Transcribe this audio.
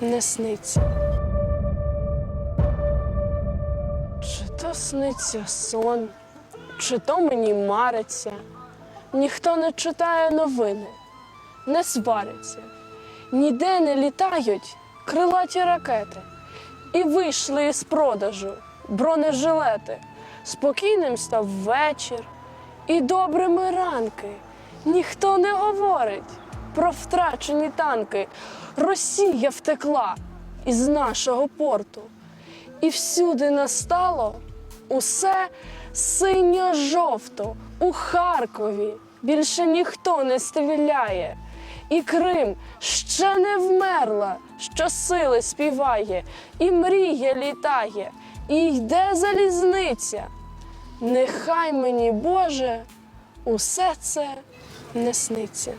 не сниться. Чи то сниться сон, чи то мені мариться. Ніхто не читає новини, не свариться, ніде не літають крилаті ракети. І вийшли із продажу бронежилети. Спокійним став вечір, і добрими ранки. Ніхто не говорить про втрачені танки. Росія втекла із нашого порту. І всюди настало усе синьо-жовто у Харкові. Більше ніхто не стріляє. І Крим ще не вмерла, що сили співає, і мрія літає, і йде залізниця. Нехай мені, Боже, усе це не сниться.